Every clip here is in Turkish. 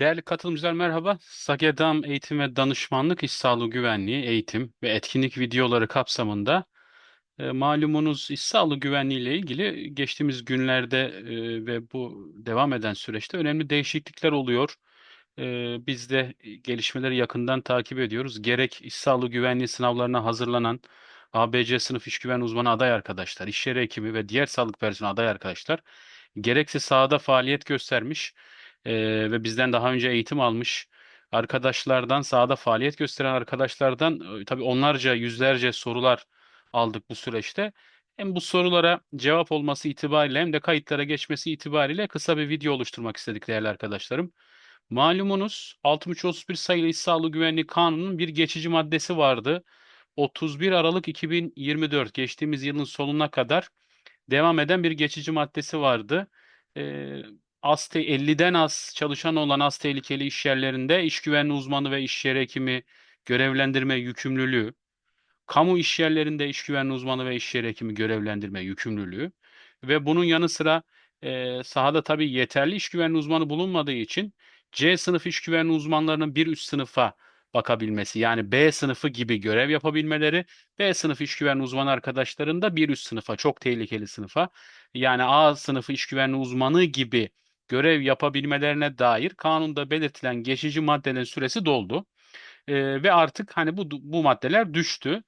Değerli katılımcılar merhaba. Sagedam Eğitim ve Danışmanlık İş Sağlığı Güvenliği Eğitim ve Etkinlik videoları kapsamında e, malumunuz iş sağlığı güvenliği ile ilgili geçtiğimiz günlerde e, ve bu devam eden süreçte önemli değişiklikler oluyor. E, biz de gelişmeleri yakından takip ediyoruz. Gerek iş sağlığı güvenliği sınavlarına hazırlanan ABC sınıf iş güven uzmanı aday arkadaşlar, iş yeri hekimi ve diğer sağlık personeli aday arkadaşlar gerekse sahada faaliyet göstermiş e, ve bizden daha önce eğitim almış arkadaşlardan, sahada faaliyet gösteren arkadaşlardan tabii onlarca, yüzlerce sorular aldık bu süreçte. Hem bu sorulara cevap olması itibariyle hem de kayıtlara geçmesi itibariyle kısa bir video oluşturmak istedik değerli arkadaşlarım. Malumunuz 6331 sayılı İş Sağlığı Güvenliği Kanunu'nun bir geçici maddesi vardı. 31 Aralık 2024 geçtiğimiz yılın sonuna kadar devam eden bir geçici maddesi vardı. Ee, az te- 50'den az çalışan olan az tehlikeli iş yerlerinde iş güvenliği uzmanı ve iş yeri hekimi görevlendirme yükümlülüğü kamu işyerlerinde iş güvenliği uzmanı ve iş yeri hekimi görevlendirme yükümlülüğü ve bunun yanı sıra e, sahada tabii yeterli iş güvenliği uzmanı bulunmadığı için C sınıf iş güvenliği uzmanlarının bir üst sınıfa bakabilmesi yani B sınıfı gibi görev yapabilmeleri B sınıf iş güvenliği uzmanı arkadaşların da bir üst sınıfa çok tehlikeli sınıfa yani A sınıfı iş güvenliği uzmanı gibi görev yapabilmelerine dair kanunda belirtilen geçici maddelerin süresi doldu. E, ve artık hani bu bu maddeler düştü.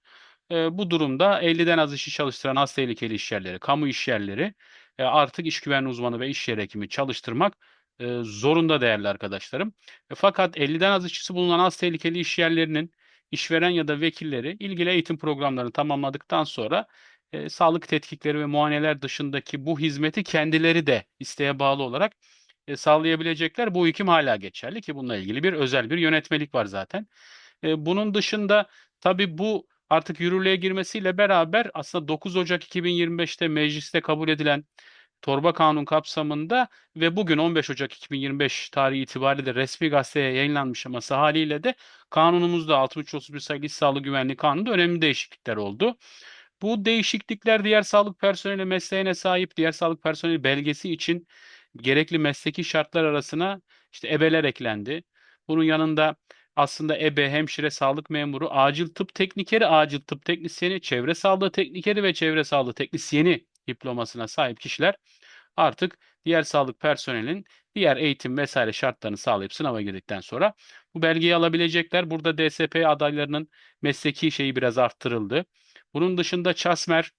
E, bu durumda 50'den az işi çalıştıran az tehlikeli iş yerleri, kamu iş yerleri e, artık iş güvenliği uzmanı ve iş yeri hekimi çalıştırmak e, zorunda değerli arkadaşlarım. E, fakat 50'den az işçisi bulunan az tehlikeli iş yerlerinin işveren ya da vekilleri ilgili eğitim programlarını tamamladıktan sonra e, sağlık tetkikleri ve muayeneler dışındaki bu hizmeti kendileri de isteğe bağlı olarak e, sağlayabilecekler. Bu hüküm hala geçerli ki bununla ilgili bir özel bir yönetmelik var zaten. E, bunun dışında tabii bu artık yürürlüğe girmesiyle beraber aslında 9 Ocak 2025'te mecliste kabul edilen torba kanun kapsamında ve bugün 15 Ocak 2025 tarihi itibariyle de resmi gazeteye yayınlanmış olması haliyle de kanunumuzda 6331 sayılı İş Sağlığı Güvenliği Kanunu'nda önemli değişiklikler oldu. Bu değişiklikler diğer sağlık personeli mesleğine sahip diğer sağlık personeli belgesi için gerekli mesleki şartlar arasına işte ebeler eklendi. Bunun yanında aslında ebe, hemşire, sağlık memuru, acil tıp teknikeri, acil tıp teknisyeni, çevre sağlığı teknikeri ve çevre sağlığı teknisyeni diplomasına sahip kişiler artık diğer sağlık personelinin diğer eğitim vesaire şartlarını sağlayıp sınava girdikten sonra bu belgeyi alabilecekler. Burada DSP adaylarının mesleki şeyi biraz arttırıldı. Bunun dışında ÇASMER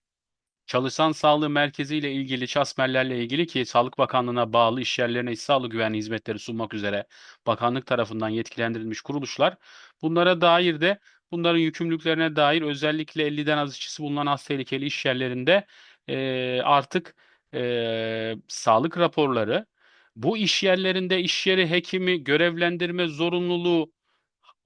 Çalışan Sağlığı Merkezi ile ilgili ÇASMER'lerle ilgili ki Sağlık Bakanlığı'na bağlı iş yerlerine iş sağlığı güvenliği hizmetleri sunmak üzere bakanlık tarafından yetkilendirilmiş kuruluşlar. Bunlara dair de bunların yükümlülüklerine dair özellikle 50'den az işçisi bulunan az tehlikeli iş yerlerinde e, artık e, sağlık raporları bu iş yerlerinde iş yeri hekimi görevlendirme zorunluluğu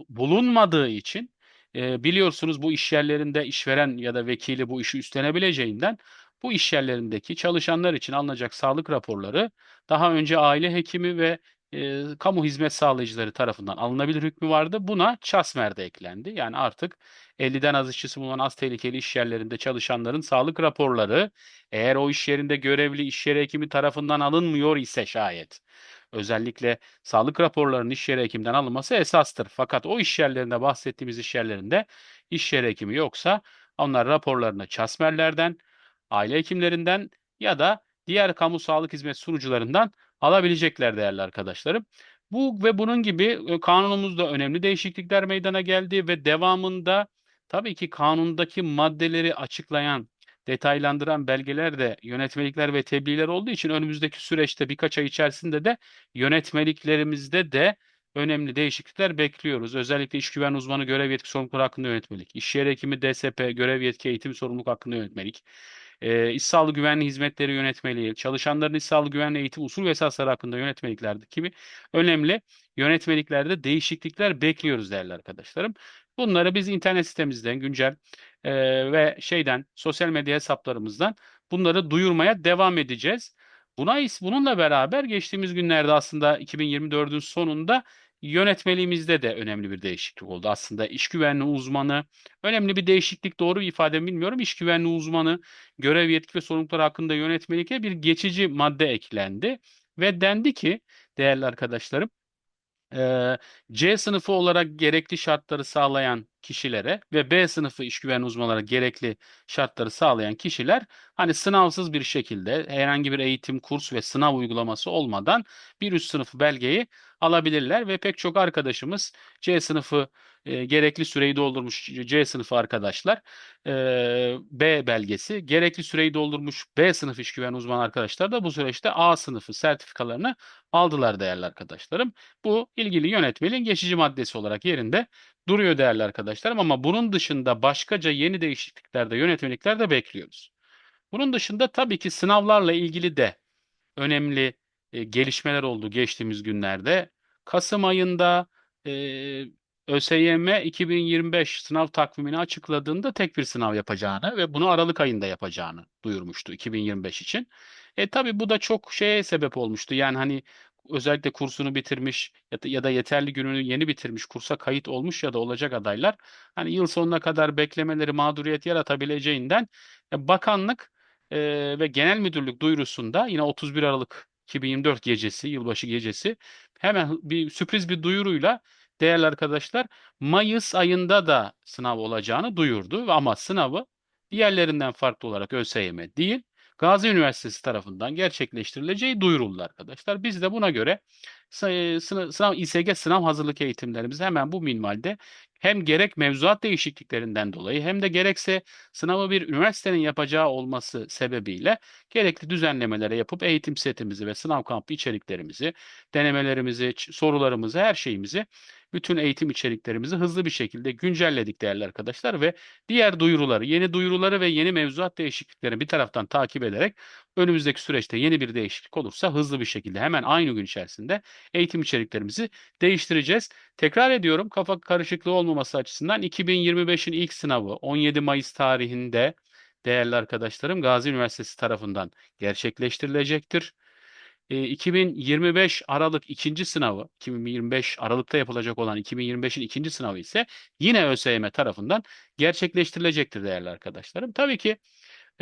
bulunmadığı için e, biliyorsunuz bu iş yerlerinde işveren ya da vekili bu işi üstlenebileceğinden bu iş yerlerindeki çalışanlar için alınacak sağlık raporları daha önce aile hekimi ve e, kamu hizmet sağlayıcıları tarafından alınabilir hükmü vardı. Buna ÇASMER de eklendi. Yani artık 50'den az işçisi bulunan az tehlikeli iş yerlerinde çalışanların sağlık raporları eğer o iş yerinde görevli iş yeri hekimi tarafından alınmıyor ise şayet Özellikle sağlık raporlarının iş yeri hekimden alınması esastır. Fakat o iş yerlerinde bahsettiğimiz iş yerlerinde iş yeri hekimi yoksa onlar raporlarını çasmerlerden, aile hekimlerinden ya da diğer kamu sağlık hizmet sunucularından alabilecekler değerli arkadaşlarım. Bu ve bunun gibi e, kanunumuzda önemli değişiklikler meydana geldi ve devamında tabii ki kanundaki maddeleri açıklayan detaylandıran belgeler de yönetmelikler ve tebliğler olduğu için önümüzdeki süreçte birkaç ay içerisinde de yönetmeliklerimizde de önemli değişiklikler bekliyoruz. Özellikle iş güven uzmanı görev yetki sorumlulukları hakkında yönetmelik, iş yeri hekimi DSP görev yetki eğitim sorumluluk hakkında yönetmelik, e, iş sağlığı güvenliği hizmetleri yönetmeliği, çalışanların iş sağlığı güvenliği eğitim usul ve esasları hakkında yönetmeliklerde gibi önemli yönetmeliklerde değişiklikler bekliyoruz değerli arkadaşlarım. Bunları biz internet sitemizden güncel e, ve şeyden sosyal medya hesaplarımızdan bunları duyurmaya devam edeceğiz. Buna bununla beraber geçtiğimiz günlerde aslında 2024'ün sonunda yönetmeliğimizde de önemli bir değişiklik oldu. Aslında iş güvenliği uzmanı önemli bir değişiklik doğru bir ifade mi bilmiyorum. İş güvenliği uzmanı görev yetki ve sorumlulukları hakkında yönetmelikte bir geçici madde eklendi ve dendi ki değerli arkadaşlarım Ee, C sınıfı olarak gerekli şartları sağlayan kişilere ve B sınıfı iş güvenliği uzmanları gerekli şartları sağlayan kişiler hani sınavsız bir şekilde herhangi bir eğitim, kurs ve sınav uygulaması olmadan bir üst sınıfı belgeyi alabilirler ve pek çok arkadaşımız C sınıfı e, gerekli süreyi doldurmuş C sınıfı arkadaşlar e, B belgesi gerekli süreyi doldurmuş B sınıfı iş güvenliği uzmanı arkadaşlar da bu süreçte A sınıfı sertifikalarını aldılar değerli arkadaşlarım. Bu ilgili yönetmeliğin geçici maddesi olarak yerinde duruyor değerli arkadaşlarım ama bunun dışında başkaca yeni değişiklikler de yönetmelikler de bekliyoruz. Bunun dışında tabii ki sınavlarla ilgili de önemli e, gelişmeler oldu geçtiğimiz günlerde. Kasım ayında e, ÖSYM 2025 sınav takvimini açıkladığında tek bir sınav yapacağını ve bunu Aralık ayında yapacağını duyurmuştu 2025 için. E tabii bu da çok şeye sebep olmuştu. Yani hani özellikle kursunu bitirmiş ya da, ya da yeterli gününü yeni bitirmiş, kursa kayıt olmuş ya da olacak adaylar hani yıl sonuna kadar beklemeleri mağduriyet yaratabileceğinden e, bakanlık e, ve genel müdürlük duyurusunda yine 31 Aralık 2024 gecesi, yılbaşı gecesi hemen bir sürpriz bir duyuruyla değerli arkadaşlar Mayıs ayında da sınav olacağını duyurdu ama sınavı diğerlerinden farklı olarak ÖSYM değil Gazi Üniversitesi tarafından gerçekleştirileceği duyuruldu arkadaşlar. Biz de buna göre sınav, İSG sınav hazırlık eğitimlerimizi hemen bu minvalde hem gerek mevzuat değişikliklerinden dolayı hem de gerekse sınavı bir üniversitenin yapacağı olması sebebiyle gerekli düzenlemelere yapıp eğitim setimizi ve sınav kampı içeriklerimizi, denemelerimizi, sorularımızı, her şeyimizi bütün eğitim içeriklerimizi hızlı bir şekilde güncelledik değerli arkadaşlar ve diğer duyuruları, yeni duyuruları ve yeni mevzuat değişikliklerini bir taraftan takip ederek önümüzdeki süreçte yeni bir değişiklik olursa hızlı bir şekilde hemen aynı gün içerisinde eğitim içeriklerimizi değiştireceğiz. Tekrar ediyorum kafa karışıklığı olmaması açısından 2025'in ilk sınavı 17 Mayıs tarihinde değerli arkadaşlarım Gazi Üniversitesi tarafından gerçekleştirilecektir. 2025 Aralık ikinci sınavı, 2025 Aralık'ta yapılacak olan 2025'in ikinci sınavı ise yine ÖSYM tarafından gerçekleştirilecektir değerli arkadaşlarım. Tabii ki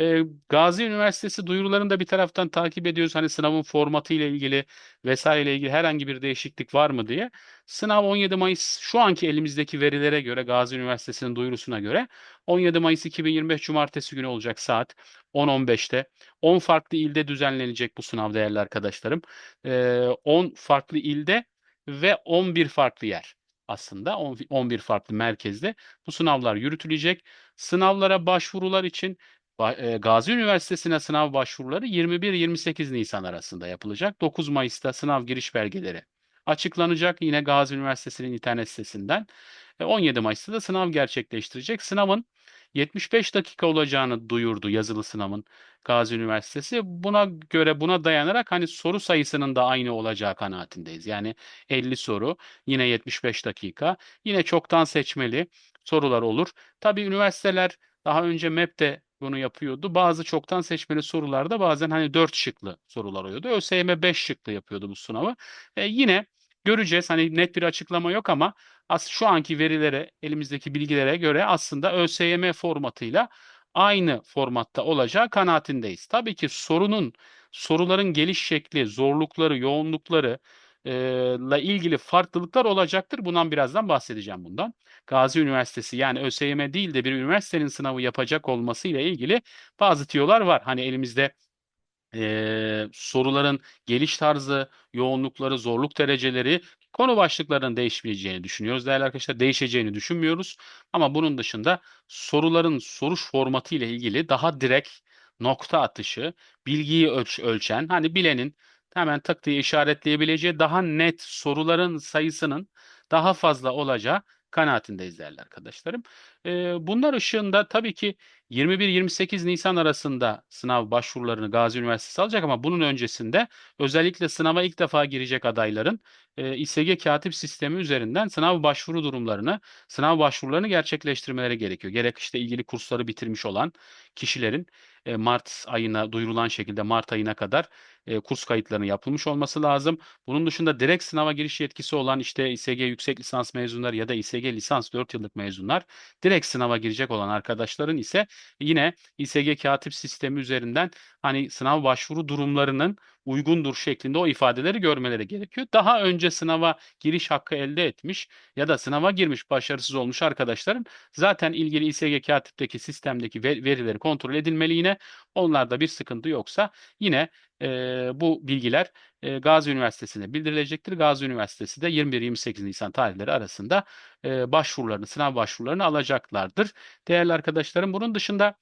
e, Gazi Üniversitesi duyurularını da bir taraftan takip ediyoruz. Hani sınavın formatı ile ilgili vesaire ile ilgili herhangi bir değişiklik var mı diye. Sınav 17 Mayıs şu anki elimizdeki verilere göre Gazi Üniversitesi'nin duyurusuna göre 17 Mayıs 2025 Cumartesi günü olacak saat 10-15'te. 10 farklı ilde düzenlenecek bu sınav değerli arkadaşlarım. E, 10 farklı ilde ve 11 farklı yer aslında 11 farklı merkezde bu sınavlar yürütülecek. Sınavlara başvurular için Gazi Üniversitesi'ne sınav başvuruları 21-28 Nisan arasında yapılacak. 9 Mayıs'ta sınav giriş belgeleri açıklanacak yine Gazi Üniversitesi'nin internet sitesinden. 17 Mayıs'ta da sınav gerçekleştirecek. Sınavın 75 dakika olacağını duyurdu yazılı sınavın Gazi Üniversitesi. Buna göre buna dayanarak hani soru sayısının da aynı olacağı kanaatindeyiz. Yani 50 soru yine 75 dakika. Yine çoktan seçmeli sorular olur. Tabii üniversiteler daha önce MEP'te bunu yapıyordu. Bazı çoktan seçmeli sorularda bazen hani 4 şıklı sorular oluyordu. ÖSYM 5 şıklı yapıyordu bu sınavı. E, yine göreceğiz. Hani net bir açıklama yok ama as şu anki verilere, elimizdeki bilgilere göre aslında ÖSYM formatıyla aynı formatta olacağı kanaatindeyiz. Tabii ki sorunun soruların geliş şekli, zorlukları, yoğunlukları ile ilgili farklılıklar olacaktır. Bundan birazdan bahsedeceğim bundan. Gazi Üniversitesi yani ÖSYM değil de bir üniversitenin sınavı yapacak olması ile ilgili bazı tiyolar var. Hani elimizde e, soruların geliş tarzı, yoğunlukları, zorluk dereceleri konu başlıklarının değişmeyeceğini düşünüyoruz. Değerli arkadaşlar değişeceğini düşünmüyoruz. Ama bunun dışında soruların soruş formatı ile ilgili daha direkt nokta atışı, bilgiyi ölç ölçen, hani bilenin hemen tık diye işaretleyebileceği daha net soruların sayısının daha fazla olacağı kanaatindeyiz değerli arkadaşlarım. Bunlar ışığında tabii ki 21-28 Nisan arasında sınav başvurularını Gazi Üniversitesi alacak ama bunun öncesinde özellikle sınava ilk defa girecek adayların İSG katip sistemi üzerinden sınav başvuru durumlarını, sınav başvurularını gerçekleştirmeleri gerekiyor. Gerek işte ilgili kursları bitirmiş olan kişilerin Mart ayına duyurulan şekilde Mart ayına kadar e, kurs kayıtlarının yapılmış olması lazım. Bunun dışında direkt sınava giriş yetkisi olan işte İSG yüksek lisans mezunları ya da İSG lisans 4 yıllık mezunlar direkt sınava girecek olan arkadaşların ise yine İSG katip sistemi üzerinden hani sınav başvuru durumlarının uygundur şeklinde o ifadeleri görmeleri gerekiyor. Daha önce sınava giriş hakkı elde etmiş ya da sınava girmiş başarısız olmuş arkadaşların zaten ilgili İSG katipteki sistemdeki verileri kontrol edilmeli yine. Onlarda bir sıkıntı yoksa yine e, bu bilgiler e, Gazi Üniversitesi'ne bildirilecektir. Gazi Üniversitesi de 21-28 Nisan tarihleri arasında e, başvurularını, sınav başvurularını alacaklardır. Değerli arkadaşlarım bunun dışında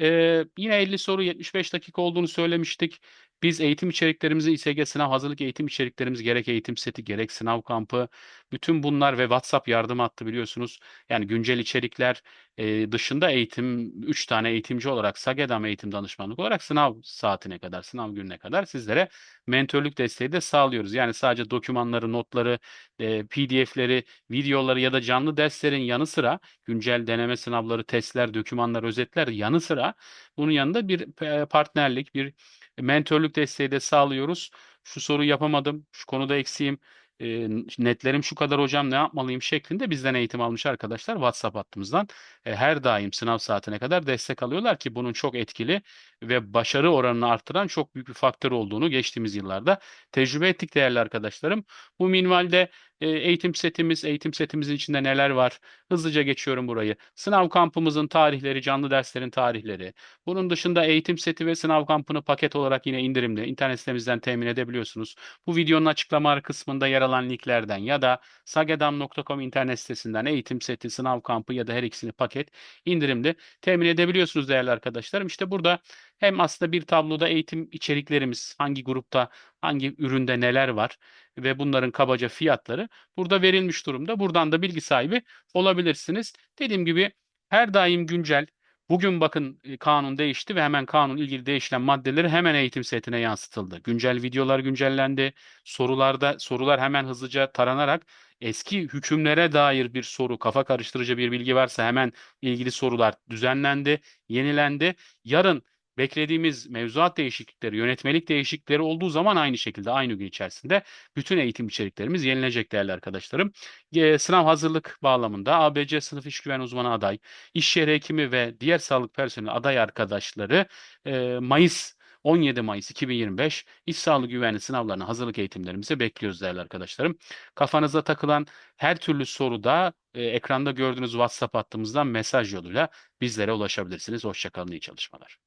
e, yine 50 soru 75 dakika olduğunu söylemiştik. Biz eğitim içeriklerimizi İSG sınav hazırlık eğitim içeriklerimiz gerek eğitim seti gerek sınav kampı bütün bunlar ve WhatsApp yardım hattı biliyorsunuz. Yani güncel içerikler e, dışında eğitim 3 tane eğitimci olarak Sagedam eğitim danışmanlık olarak sınav saatine kadar sınav gününe kadar sizlere mentörlük desteği de sağlıyoruz. Yani sadece dokümanları, notları, e, PDF'leri, videoları ya da canlı derslerin yanı sıra güncel deneme sınavları, testler, dokümanlar, özetler yanı sıra bunun yanında bir partnerlik, bir Mentörlük desteği de sağlıyoruz. Şu soruyu yapamadım, şu konuda eksiğim, e, netlerim şu kadar hocam ne yapmalıyım şeklinde bizden eğitim almış arkadaşlar WhatsApp hattımızdan e, her daim sınav saatine kadar destek alıyorlar ki bunun çok etkili ve başarı oranını arttıran çok büyük bir faktör olduğunu geçtiğimiz yıllarda tecrübe ettik değerli arkadaşlarım. Bu minvalde eğitim setimiz, eğitim setimizin içinde neler var? Hızlıca geçiyorum burayı. Sınav kampımızın tarihleri, canlı derslerin tarihleri. Bunun dışında eğitim seti ve sınav kampını paket olarak yine indirimli internet sitemizden temin edebiliyorsunuz. Bu videonun açıklama kısmında yer alan linklerden ya da sagedam.com internet sitesinden eğitim seti, sınav kampı ya da her ikisini paket indirimli temin edebiliyorsunuz değerli arkadaşlarım. İşte burada hem aslında bir tabloda eğitim içeriklerimiz hangi grupta, hangi üründe neler var ve bunların kabaca fiyatları burada verilmiş durumda. Buradan da bilgi sahibi olabilirsiniz. Dediğim gibi her daim güncel Bugün bakın e, kanun değişti ve hemen kanun ilgili değişen maddeleri hemen eğitim setine yansıtıldı. Güncel videolar güncellendi. Sorularda sorular hemen hızlıca taranarak eski hükümlere dair bir soru, kafa karıştırıcı bir bilgi varsa hemen ilgili sorular düzenlendi, yenilendi. Yarın beklediğimiz mevzuat değişiklikleri, yönetmelik değişiklikleri olduğu zaman aynı şekilde aynı gün içerisinde bütün eğitim içeriklerimiz yenilecek değerli arkadaşlarım. E, sınav hazırlık bağlamında ABC sınıf iş güven uzmanı aday, iş yeri hekimi ve diğer sağlık personeli aday arkadaşları e, Mayıs 17 Mayıs 2025 İş Sağlığı Güvenliği sınavlarına hazırlık eğitimlerimizi bekliyoruz değerli arkadaşlarım. Kafanıza takılan her türlü soruda e, ekranda gördüğünüz WhatsApp hattımızdan mesaj yoluyla bizlere ulaşabilirsiniz. Hoşçakalın, iyi çalışmalar.